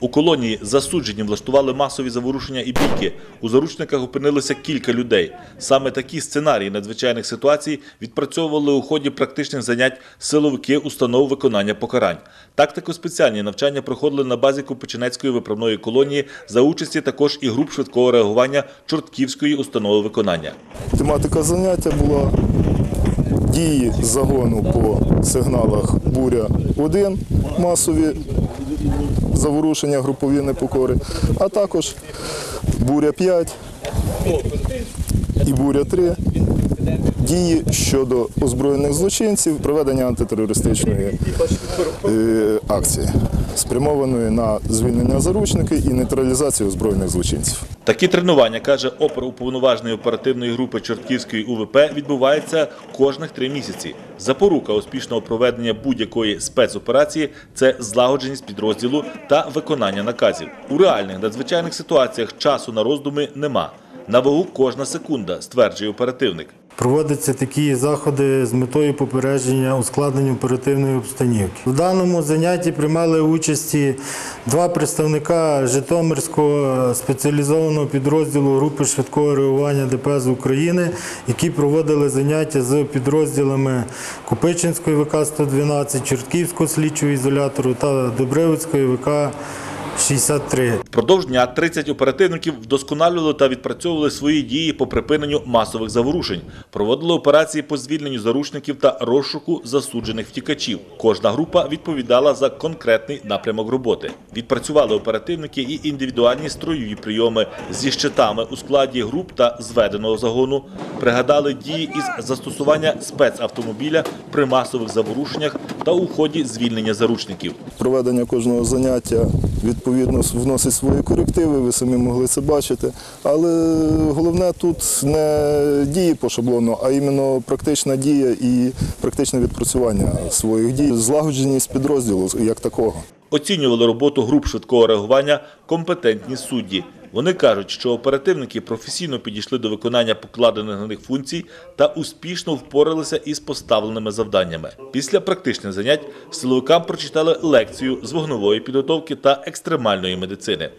У колонії засуджені влаштували масові заворушення і бійки. У заручниках опинилося кілька людей. Саме такі сценарії надзвичайних ситуацій відпрацьовували у ході практичних занять силовики установ виконання покарань. Тактико-спеціальні навчання проходили на базі Купичинецької виправної колонії за участі також і груп швидкого реагування Чортківської установи виконання. Тематика заняття була дії загону по сигналах буря-1, масові заворушення, групові непокори, а також буря-5 і буря-3. Дії щодо озброєних злочинців, проведення антитерористичної е, акції, спрямованої на звільнення заручників і нейтралізацію озброєних злочинців. Такі тренування, каже оперуповноваженої оперативної групи Чортківської УВП, відбуваються кожних три місяці. Запорука успішного проведення будь-якої спецоперації це злагодженість підрозділу та виконання наказів. У реальних надзвичайних ситуаціях часу на роздуми нема. На вагу кожна секунда, стверджує оперативник. Проводяться такі заходи з метою попередження ускладнення оперативної обстановки. В даному занятті приймали участі два представника Житомирського спеціалізованого підрозділу групи швидкого реагування ДПС України, які проводили заняття з підрозділами Купичинської ВК-112, Чортківського слідчого ізолятору та Добривицької ВК 63. Впродовж дня 30 оперативників вдосконалювали та відпрацьовували свої дії по припиненню масових заворушень, проводили операції по звільненню заручників та розшуку засуджених втікачів. Кожна група відповідала за конкретний напрямок роботи. Відпрацювали оперативники і індивідуальні строєві прийоми зі щитами у складі груп та зведеного загону. Пригадали дії із застосування спецавтомобіля при масових заворушеннях та у ході звільнення заручників. Проведення кожного заняття відповідно вносить свої корективи, ви самі могли це бачити. Але головне тут не дії по шаблону, а іменно практична дія і практичне відпрацювання своїх дій, злагодженість підрозділу як такого. Оцінювали роботу груп швидкого реагування компетентні судді. Вони кажуть, що оперативники професійно підійшли до виконання покладених на них функцій та успішно впоралися із поставленими завданнями. Після практичних занять силовикам прочитали лекцію з вогнової підготовки та екстремальної медицини.